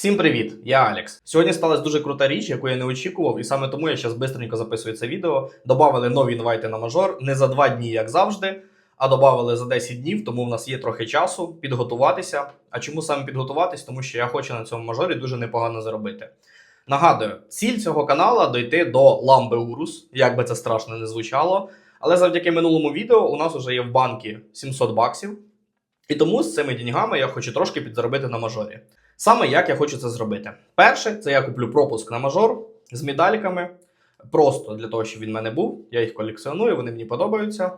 Всім привіт! Я Алекс. Сьогодні сталася дуже крута річ, яку я не очікував, і саме тому я зараз швидко записую це відео. Добавили нові інвайти на мажор не за два дні, як завжди, а додавали за 10 днів, тому в нас є трохи часу підготуватися. А чому саме підготуватись? Тому що я хочу на цьому мажорі дуже непогано заробити. Нагадую, ціль цього канала дойти до ламби Урус, як би це страшно не звучало. Але завдяки минулому відео у нас вже є в банкі 700 баксів. І тому з цими деньгами я хочу трошки підзаробити на мажорі. Саме як я хочу це зробити. Перше, це я куплю пропуск на мажор з медальками. Просто для того, щоб він в мене був. Я їх колекціоную, вони мені подобаються.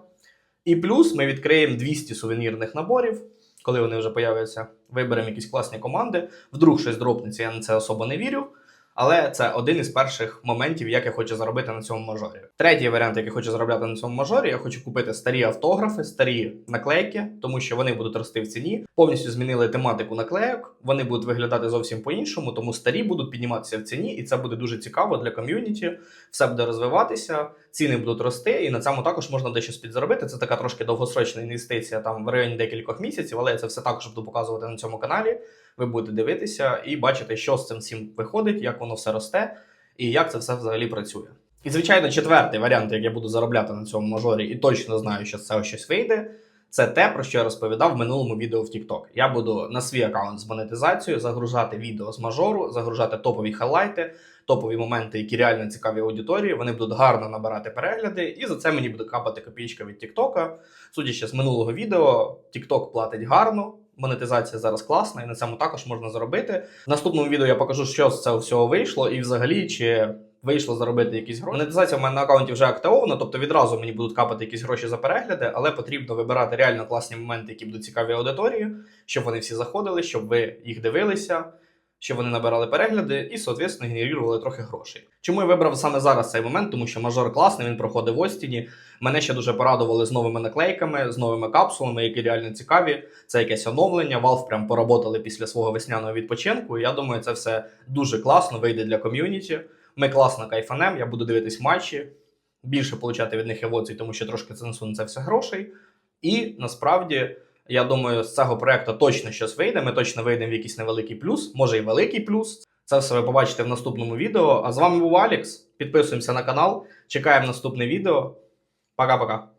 І плюс ми відкриємо 200 сувенірних наборів, коли вони вже появляться. Виберемо якісь класні команди. Вдруг щось дропнеться, я на це особо не вірю. Але це один із перших моментів, як я хочу заробити на цьому мажорі. Третій варіант, який хочу заробляти на цьому мажорі, я хочу купити старі автографи, старі наклейки, тому що вони будуть рости в ціні. Повністю змінили тематику наклейок. Вони будуть виглядати зовсім по-іншому, тому старі будуть підніматися в ціні, і це буде дуже цікаво для ком'юніті. Все буде розвиватися, ціни будуть рости, і на цьому також можна дещо підзаробити. Це така трошки довгосрочна інвестиція там в районі декількох місяців, але я це все також буду показувати на цьому каналі. Ви будете дивитися і бачити, що з цим всім виходить, як воно все росте і як це все взагалі працює. І, звичайно, четвертий варіант, як я буду заробляти на цьому мажорі, і точно знаю, що з цього щось вийде. Це те, про що я розповідав в минулому відео в TikTok. Я буду на свій аккаунт з монетизацією загружати відео з мажору, загружати топові хайлайти, топові моменти, які реально цікаві аудиторії. Вони будуть гарно набирати перегляди, і за це мені буде капати копійка від TikTok. Судячи з минулого відео, TikTok платить гарно. Монетизація зараз класна, і на цьому також можна заробити. В наступному відео я покажу, що з цього всього вийшло, і взагалі чи вийшло заробити якісь гроші. Монетизація в мене на аккаунті вже активована, тобто відразу мені будуть капати якісь гроші за перегляди, але потрібно вибирати реально класні моменти, які будуть цікаві аудиторії, щоб вони всі заходили, щоб ви їх дивилися. Щоб вони набирали перегляди і, соответственно, генерували трохи грошей. Чому я вибрав саме зараз цей момент? Тому що мажор класний, він проходив в Остіні. Мене ще дуже порадували з новими наклейками, з новими капсулами, які реально цікаві. Це якесь оновлення. Valve прям поработали після свого весняного відпочинку. Я думаю, це все дуже класно вийде для ком'юніті. Ми класно кайфанем. Я буду дивитись матчі, більше получати від них емоцій, тому що трошки це несу на це все грошей. І насправді. Я думаю, з цього проекту точно щось вийде. Ми точно вийдемо в якийсь невеликий плюс, може і великий плюс. Це все ви побачите в наступному відео. А з вами був Алікс. Підписуємося на канал, чекаємо наступне відео. Пока-пока.